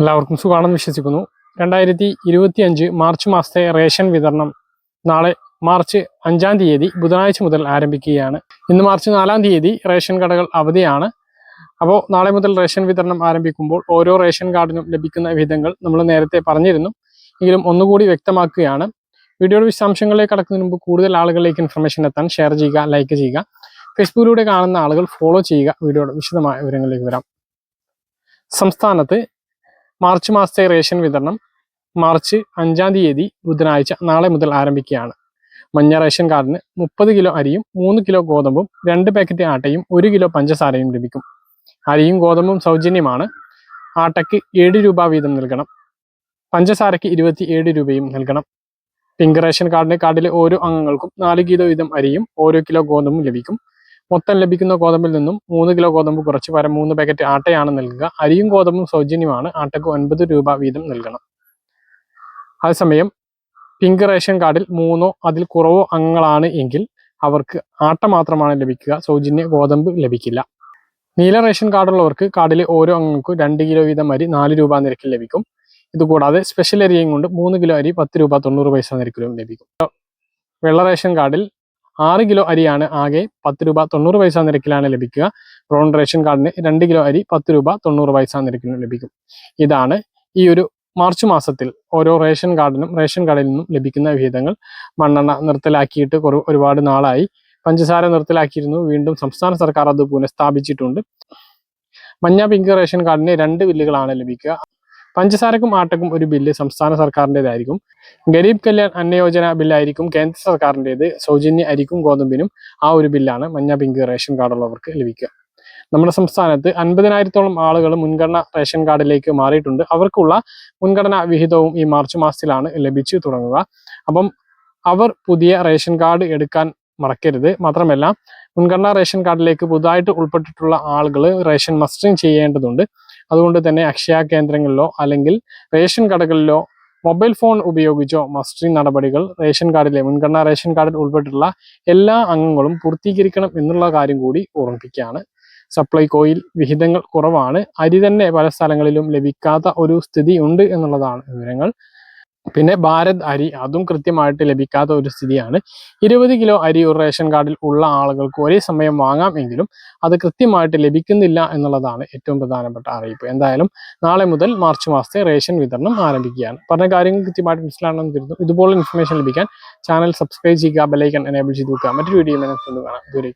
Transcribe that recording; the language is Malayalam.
എല്ലാവർക്കും സുഖമാണെന്ന് വിശ്വസിക്കുന്നു. രണ്ടായിരത്തി ഇരുപത്തി അഞ്ച് മാർച്ച് മാസത്തെ റേഷൻ വിതരണം നാളെ മാർച്ച് അഞ്ചാം തീയതി ബുധനാഴ്ച മുതൽ ആരംഭിക്കുകയാണ്. ഇന്ന് മാർച്ച് നാലാം തീയതി റേഷൻ കടകൾ അവധിയാണ്. അപ്പോൾ നാളെ മുതൽ റേഷൻ വിതരണം ആരംഭിക്കുമ്പോൾ ഓരോ റേഷൻ കാർഡിനും ലഭിക്കുന്ന വിധങ്ങൾ നമ്മൾ നേരത്തെ പറഞ്ഞിരുന്നു. എങ്കിലും ഒന്നുകൂടി വ്യക്തമാക്കുകയാണ്. വീഡിയോയുടെ വിശദാംശങ്ങളിലേക്ക് കടക്കുന്നതിന് മുമ്പ് കൂടുതൽ ആളുകളിലേക്ക് ഇൻഫർമേഷൻ എത്താൻ ഷെയർ ചെയ്യുക ലൈക്ക് ചെയ്യുക. ഫേസ്ബുക്കിലൂടെ കാണുന്ന ആളുകൾ ഫോളോ ചെയ്യുക. വീഡിയോയുടെ വിശദമായ വിവരങ്ങളിലേക്ക് വരാം. സംസ്ഥാനത്ത് മാർച്ച് മാസത്തെ റേഷൻ വിതരണം മാർച്ച് അഞ്ചാം തീയതി ബുധനാഴ്ച നാളെ മുതൽ ആരംഭിക്കുകയാണ്. മഞ്ഞ റേഷൻ കാർഡിന് മുപ്പത് കിലോ അരിയും മൂന്ന് കിലോ ഗോതമ്പും രണ്ട് പാക്കറ്റ് ആട്ടയും ഒരു കിലോ പഞ്ചസാരയും ലഭിക്കും. അരിയും ഗോതമ്പും സൗജന്യമാണ്. ആട്ടയ്ക്ക് ഏഴ് രൂപ വീതം നൽകണം. പഞ്ചസാരയ്ക്ക് ഇരുപത്തി ഏഴ് രൂപയും നൽകണം. പിങ്ക് റേഷൻ കാർഡിന് കാർഡിലെ ഓരോ അംഗങ്ങൾക്കും നാല് കിലോ വീതം അരിയും ഓരോ കിലോ ഗോതമ്പും ലഭിക്കും. മൊത്തം ലഭിക്കുന്ന ഗോതമ്പിൽ നിന്നും മൂന്ന് കിലോ ഗോതമ്പ് കുറച്ച് വരെ മൂന്ന് പാക്കറ്റ് ആട്ടയാണ് നൽകുക. അരിയും ഗോതമ്പും സൗജന്യമാണ്. ആട്ടയ്ക്ക് ഒൻപത് രൂപ വീതം നൽകണം. അതേസമയം പിങ്ക് റേഷൻ കാർഡിൽ മൂന്നോ അതിൽ കുറവോ അംഗങ്ങളാണ് എങ്കിൽ അവർക്ക് ആട്ട മാത്രമാണ് ലഭിക്കുക. സൗജന്യ ഗോതമ്പ് ലഭിക്കില്ല. നീല റേഷൻ കാർഡുള്ളവർക്ക് കാർഡിലെ ഓരോ അംഗങ്ങൾക്കും രണ്ട് കിലോ വീതം അരി നാല് രൂപ നിരക്കിൽ ലഭിക്കും. ഇതുകൂടാതെ സ്പെഷ്യൽ അരിയും കൊണ്ട് മൂന്ന് കിലോ അരി പത്ത് രൂപ തൊണ്ണൂറ് പൈസ നിരക്കിലും ലഭിക്കും. വെള്ള റേഷൻ കാർഡിൽ ആറ് കിലോ അരിയാണ് ആകെ പത്ത് രൂപ തൊണ്ണൂറ് പൈസ നിരക്കിലാണ് ലഭിക്കുക. റോൺ റേഷൻ കാർഡിന് രണ്ട് കിലോ അരി പത്ത് രൂപ തൊണ്ണൂറ് പൈസ നിരക്കിലും ലഭിക്കും. ഇതാണ് ഈ ഒരു മാർച്ച് മാസത്തിൽ ഓരോ റേഷൻ കാർഡിനും റേഷൻ കടയിൽ നിന്നും ലഭിക്കുന്ന വിഹിതങ്ങൾ. മണ്ണെണ്ണ നിർത്തലാക്കിയിട്ട് ഒരുപാട് നാളായി. പഞ്ചസാര നിർത്തലാക്കിയിരുന്നു. വീണ്ടും സംസ്ഥാന സർക്കാർ അത് പുനഃസ്ഥാപിച്ചിട്ടുണ്ട്. മഞ്ഞ പിങ്ക് റേഷൻ കാർഡിന് രണ്ട് ബില്ലുകളാണ് ലഭിക്കുക. പഞ്ചസാരക്കും ആട്ടക്കും ഒരു ബില്ല് സംസ്ഥാന സർക്കാരിന്റെതായിരിക്കും. ഗരീബ് കല്യാൺ അന്നയോജന ബില്ലായിരിക്കും കേന്ദ്ര സർക്കാരിന്റെത്. സൗജന്യ അരിക്കും ഗോതമ്പിനും ആ ഒരു ബില്ലാണ് മഞ്ഞ പിങ്ക് റേഷൻ കാർഡുള്ളവർക്ക് ലഭിക്കുക. നമ്മുടെ സംസ്ഥാനത്ത് അൻപതിനായിരത്തോളം ആളുകൾ മുൻഗണന റേഷൻ കാർഡിലേക്ക് മാറിയിട്ടുണ്ട്. അവർക്കുള്ള മുൻഗണനാ വിഹിതവും ഈ മാർച്ച് മാസത്തിലാണ് ലഭിച്ചു തുടങ്ങുക. അപ്പം അവർ പുതിയ റേഷൻ കാർഡ് എടുക്കാൻ മറക്കരുത്. മാത്രമല്ല മുൻഗണനാ റേഷൻ കാർഡിലേക്ക് പുതുതായിട്ട് ഉൾപ്പെട്ടിട്ടുള്ള ആളുകൾ റേഷൻ മസ്റ്ററിങ് ചെയ്യേണ്ടതുണ്ട്. അതുകൊണ്ട് തന്നെ അക്ഷയ കേന്ദ്രങ്ങളിലോ അല്ലെങ്കിൽ റേഷൻ കടകളിലോ മൊബൈൽ ഫോൺ ഉപയോഗിച്ചോ മസ്റ്ററിംഗ് നടപടികൾ റേഷൻ കാർഡിലെ മുൻഗണനാ റേഷൻ കാർഡിൽ ഉൾപ്പെട്ടിട്ടുള്ള എല്ലാ അംഗങ്ങളും പൂർത്തീകരിക്കണം എന്നുള്ള കാര്യം കൂടി ഓർമ്മിപ്പിക്കുകയാണ്. സപ്ലൈകോയിൽ വിഹിതങ്ങൾ കുറവാണ്. അരി തന്നെ പല സ്ഥലങ്ങളിലും ലഭിക്കാത്ത ഒരു സ്ഥിതി ഉണ്ട് എന്നുള്ളതാണ് വിവരങ്ങൾ. പിന്നെ ഭാരത് അരി അതും കൃത്യമായിട്ട് ലഭിക്കാത്ത ഒരു സ്ഥിതിയാണ്. ഇരുപത് കിലോ അരി ഒരു റേഷൻ കാർഡിൽ ഉള്ള ആളുകൾക്ക് ഒരേ സമയം വാങ്ങാം എങ്കിലും അത് കൃത്യമായിട്ട് ലഭിക്കുന്നില്ല എന്നുള്ളതാണ് ഏറ്റവും പ്രധാനപ്പെട്ട അറിയിപ്പ്. എന്തായാലും നാളെ മുതൽ മാർച്ച് മാസത്തെ റേഷൻ വിതരണം ആരംഭിക്കുകയാണ്. പറഞ്ഞ കാര്യങ്ങൾ കൃത്യമായിട്ട് മനസ്സിലാണെന്ന് കരുതുന്നു. ഇതുപോലെ ഇൻഫർമേഷൻ ലഭിക്കാൻ ചാനൽ സബ്സ്ക്രൈബ് ചെയ്യുക ബെലൈക്കൺ എനേബിൾ ചെയ്ത് വെക്കുക. മറ്റൊരു വീഡിയോ കാണാം. ഇതുവരെ